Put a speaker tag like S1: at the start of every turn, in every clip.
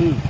S1: ఈ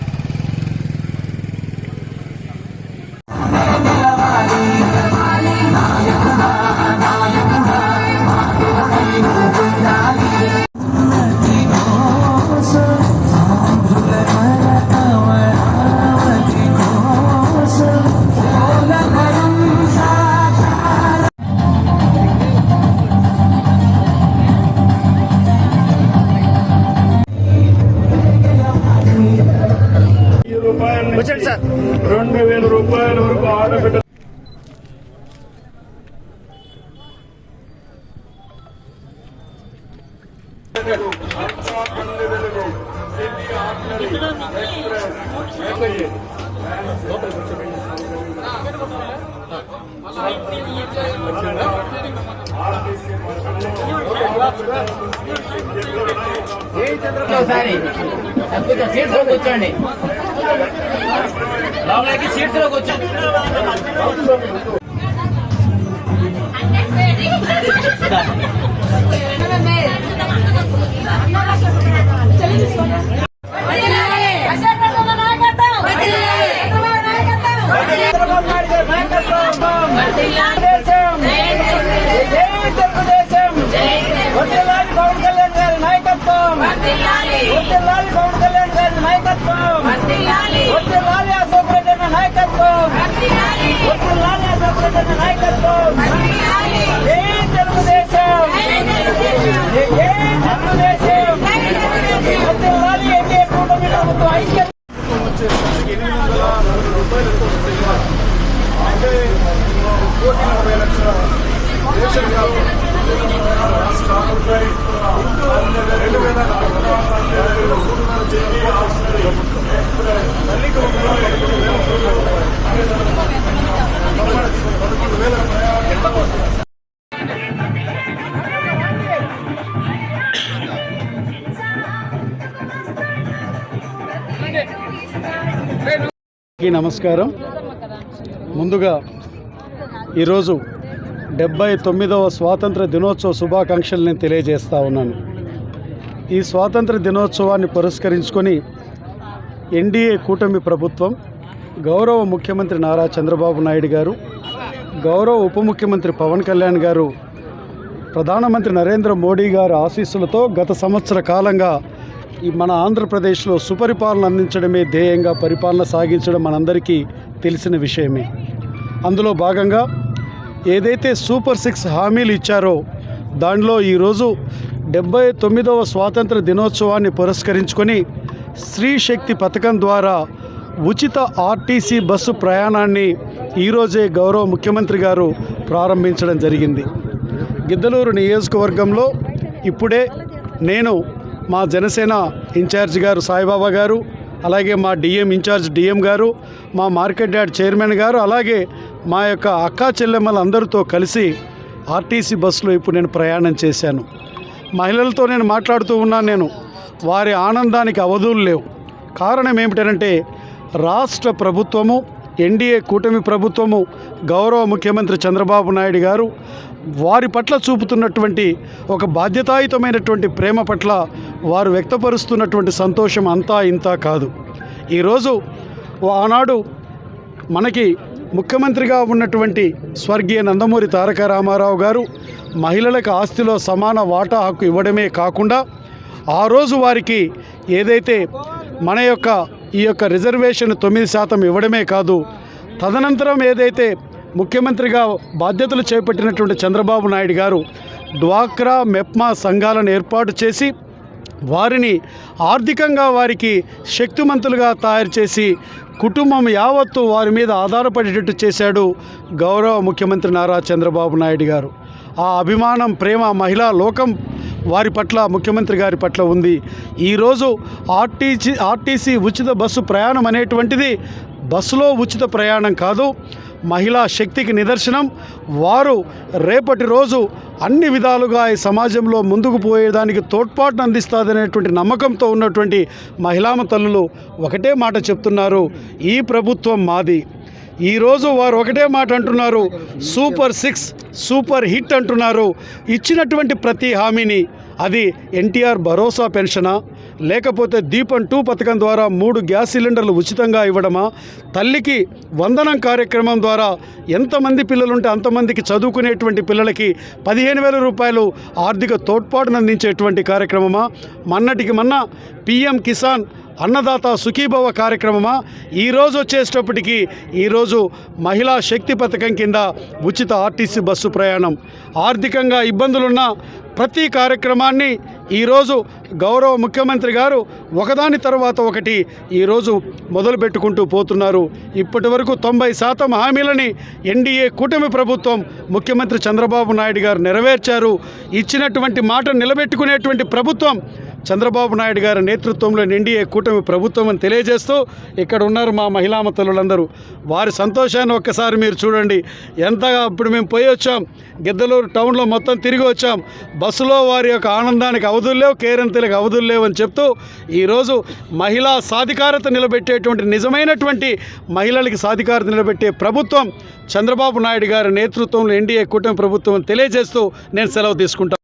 S2: సార్.
S1: రెండు వేల రూపాయల వరకు ఆడబిడ్డ
S3: చంద్రబాబు కొంచెం సీట్స్లో కూర్చోండి లోపలికి సీట్స్లో కూర్చోండి
S4: నమస్కారం. ముందుగా ఈరోజు డెబ్బై తొమ్మిదవ స్వాతంత్ర దినోత్సవ శుభాకాంక్షలు నేను తెలియజేస్తా ఉన్నాను. ఈ స్వాతంత్ర దినోత్సవాన్ని పురస్కరించుకొని ఎన్డీఏ కూటమి ప్రభుత్వం గౌరవ ముఖ్యమంత్రి నారా చంద్రబాబు నాయుడు గారు గౌరవ ఉప ముఖ్యమంత్రి పవన్ కళ్యాణ్ గారు ప్రధానమంత్రి నరేంద్ర మోడీ గారి ఆశీస్సులతో గత సంవత్సర కాలంగా ఈ మన ఆంధ్రప్రదేశ్లో సుపరిపాలన అందించడమే ధ్యేయంగా పరిపాలన సాగించడం మనందరికీ తెలిసిన విషయమే. అందులో భాగంగా ఏదైతే సూపర్ సిక్స్ హామీలు ఇచ్చారో దానిలో ఈరోజు డెబ్బై తొమ్మిదవ స్వాతంత్ర దినోత్సవాన్ని పురస్కరించుకొని స్త్రీ శక్తి పథకం ద్వారా ఉచిత ఆర్టీసీ బస్సు ప్రయాణాన్ని ఈరోజే గౌరవ ముఖ్యమంత్రి గారు ప్రారంభించడం జరిగింది. గిద్దలూరు నియోజకవర్గంలో ఇప్పుడే నేను మా జనసేన ఇన్ఛార్జ్ గారు సాయిబాబా గారు అలాగే మా డిఎం ఇన్ఛార్జ్ డిఎం గారు మా మార్కెట్ యార్డ్ చైర్మన్ గారు అలాగే మా యొక్క అక్కా చెల్లెమ్మలందరితో కలిసి ఆర్టీసీ బస్సులో ఇప్పుడు నేను ప్రయాణం చేశాను. మహిళలతో నేను మాట్లాడుతూ ఉన్నాను నేను. వారి ఆనందానికి అవధులు లేవు. కారణం ఏమిటంటే రాష్ట్ర ప్రభుత్వము ఎన్డీఏ కూటమి ప్రభుత్వము గౌరవ ముఖ్యమంత్రి చంద్రబాబు నాయుడు గారు వారి పట్ల చూపుతున్నటువంటి ఒక బాధ్యతాయుతమైనటువంటి ప్రేమ పట్ల వారు వ్యక్తపరుస్తున్నటువంటి సంతోషం అంతా ఇంతా కాదు. ఈరోజు ఆనాడు మనకి ముఖ్యమంత్రిగా ఉన్నటువంటి స్వర్గీయ నందమూరి తారక రామారావు గారు మహిళలకు ఆస్తిలో సమాన వాటా హక్కు ఇవ్వడమే కాకుండా ఆ రోజు వారికి ఏదైతే మన యొక్క ఈ యొక్క రిజర్వేషన్ తొమ్మిది శాతం ఇవ్వడమే కాదు తదనంతరం ఏదైతే ముఖ్యమంత్రిగా బాధ్యతలు చేపట్టినటువంటి చంద్రబాబు నాయుడు గారు డ్వాక్రా మెప్మా సంఘాలను ఏర్పాటు చేసి వారిని ఆర్థికంగా వారికి శక్తిమంతులుగా తయారు చేసి కుటుంబం యావత్తు వారి మీద ఆధారపడేటట్టు చేశాడు గౌరవ ముఖ్యమంత్రి నారా చంద్రబాబు నాయుడు గారు. ఆ అభిమానం ప్రేమ మహిళా లోకం వారి పట్ల ముఖ్యమంత్రి గారి పట్ల ఉంది. ఈరోజు ఆర్టీసీ ఆర్టీసీ ఉచిత బస్సు ప్రయాణం అనేటువంటిది బస్సులో ఉచిత ప్రయాణం కాదు మహిళా శక్తికి నిదర్శనం. వారు రేపటి రోజు అన్ని విధాలుగా ఈ సమాజంలో ముందుకు పోయేదానికి తోడ్పాటును అందిస్తుందనేటువంటి నమ్మకంతో ఉన్నటువంటి మహిళామ తల్లులు ఒకటే మాట చెప్తున్నారు ఈ ప్రభుత్వం మాది. ఈరోజు వారు ఒకటే మాట అంటున్నారు సూపర్ సిక్స్ సూపర్ హిట్ అంటున్నారు. ఇచ్చినటువంటి ప్రతి హామీని అది ఎన్టీఆర్ భరోసా పెన్షనా? లేకపోతే దీపం టూ పథకం ద్వారా మూడు గ్యాస్ సిలిండర్లు ఉచితంగా ఇవ్వడమా? తల్లికి వందనం కార్యక్రమం ద్వారా ఎంతమంది పిల్లలు ఉంటే అంతమందికి చదువుకునేటువంటి పిల్లలకి పదిహేను వేల రూపాయలు ఆర్థిక తోడ్పాటును అందించేటువంటి కార్యక్రమమా? మన్నటికి మొన్న పిఎం కిసాన్ అన్నదాత సుఖీభవ కార్యక్రమమా? ఈరోజు వచ్చేటప్పటికి ఈరోజు మహిళా శక్తి పథకం కింద ఉచిత ఆర్టీసీ బస్సు ప్రయాణం. ఆర్థికంగా ఇబ్బందులున్న ప్రతి కార్యక్రమాన్ని ఈరోజు గౌరవ ముఖ్యమంత్రి గారు ఒకదాని తర్వాత ఒకటి ఈరోజు మొదలు పెట్టుకుంటూ పోతున్నారు. ఇప్పటి వరకు తొంభై శాతం హామీలని ఎన్డీఏ కూటమి ప్రభుత్వం ముఖ్యమంత్రి చంద్రబాబు నాయుడు గారు నెరవేర్చారు. ఇచ్చినటువంటి మాట నిలబెట్టుకునేటువంటి ప్రభుత్వం చంద్రబాబు నాయుడు గారి నేతృత్వంలో ఎన్డీఏ కూటమి ప్రభుత్వం అని తెలియజేస్తూ ఇక్కడ ఉన్నారు మా మహిళా తల్లులందరూ వారి సంతోషాన్ని ఒక్కసారి మీరు చూడండి. ఎంతగా ఇప్పుడు మేము పోయి వచ్చాం. గిద్దలూరు టౌన్లో మొత్తం తిరిగి వచ్చాం. బస్సులో వారి యొక్క ఆనందానికి అవధులు లేవు కేరింతలకు అవధులు లేవు అని చెప్తూ ఈరోజు మహిళా సాధికారత నిలబెట్టేటువంటి నిజమైనటువంటి మహిళలకి సాధికారత నిలబెట్టే ప్రభుత్వం చంద్రబాబు నాయుడు గారి నేతృత్వంలో ఎన్డీఏ కూటమి ప్రభుత్వం తెలియజేస్తూ నేను సెలవు తీసుకుంటాను